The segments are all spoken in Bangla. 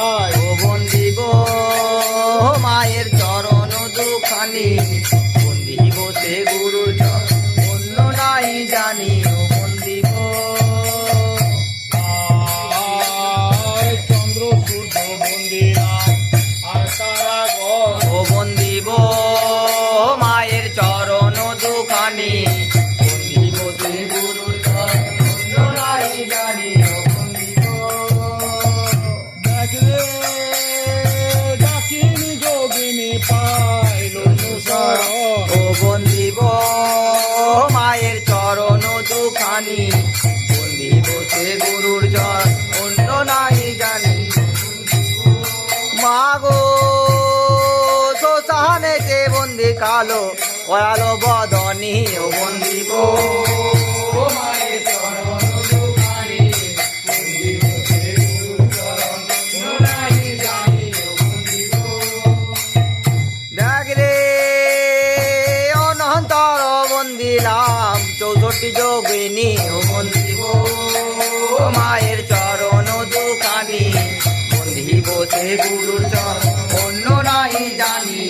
বাজায় ও বন্দিব মায়ের চরণ দুখানি। বন্দিব সে গুরুর অন্য নাই জানি। ও বন্দিব আর চন্দ্র, সূর্য ও বন্দিব মায়ের চরণ দুখানি। নাই জানি ও বন্দিব ডাকরে অনন্তর বন্দিলাম, চৌষট্টি যোগিনী ও বন্দিব মায়ের চরণ দুখানি, বন্দিব সে গুরুর চরণ, অন্য নাই জানি।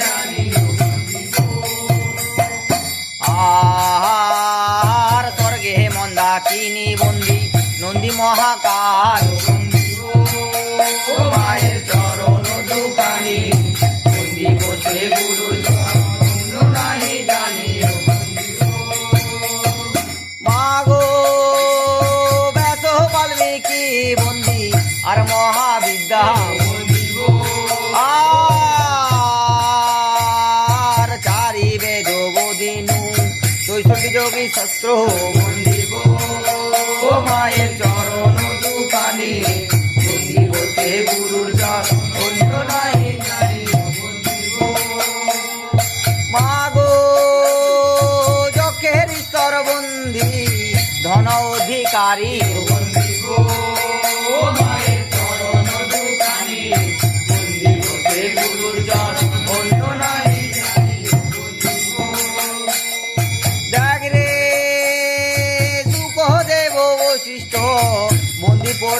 জানি আর স্বর্গে মন্দাকিনী নন্দী মহাকাল। মায়ের বন্দিব আর চারি বেদ বদিনু চৈষট্টি যোগী শস্ত্র বন্দিব। ও মায়ের চরণ দুখানি বন্দিব সে গুরুর চরণ অন্য ধন অধিকারী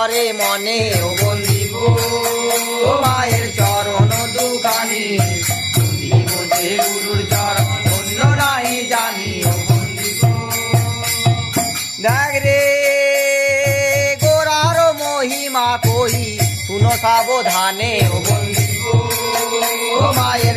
করে মনে ও মায়ের চরণ দুখানি গুরুর চরণ অন্য নাই জানি ও দেখ রে, গোরার মহিমা কহি শুনো সাবধানে ও মায়ের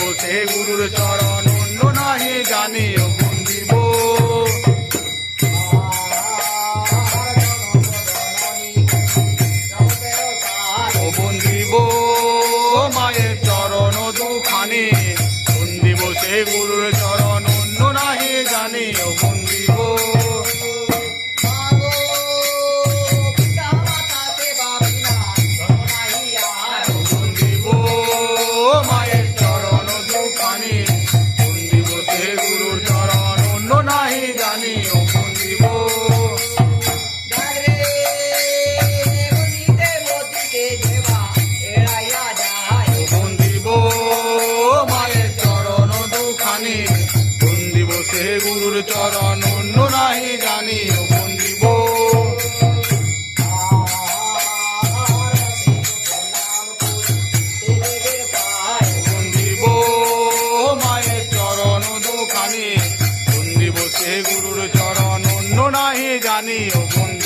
বসে গুরুর চরণ অন্য নহে জানি গুরুর চরণ অন্য নাহি জানি বন্দিব বন্দিব মায়ের চরণ দোকানে বন্দিব সে গুরুর চরণ অন্য নাহি জানি বন্দিব